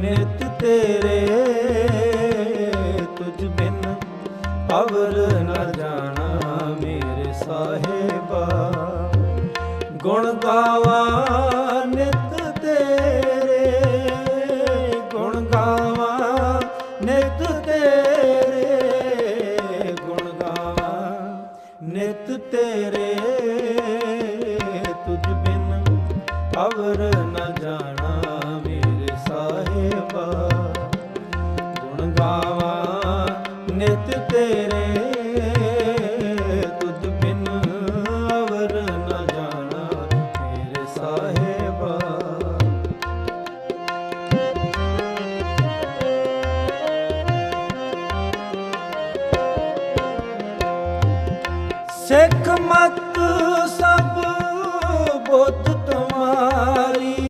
ਨਿਤ ਤੇਰੇ, ਤੁਝ ਬਿਨ ਅਵਰ ਨ ਜਾਣਾ ਮੇਰੇ ਸਾਹਿਬਾ। ਗੁਣ ਗਾਵਾ ਨਿਤ ਤੇਰੇ, ਗੁਣ ਗਾਵਾ ਨਿਤ ਤੇਰੇ, ਗੁਣ ਗਾਵਾ ਨਿਤ ਤੇਰੇ, ਤੁਝ ਬਿਨ ਅਵਰ ਨ ਜਾਣਾ ਨਿਤ ਤੇਰੇ ਤੁਧ ਬਿਨ ਅਵਰ ਨ ਜਾਣਾ ਤੇਰੇ ਸਾਹਿਬਾ। ਸਿੱਖ ਮਤ ਸਾ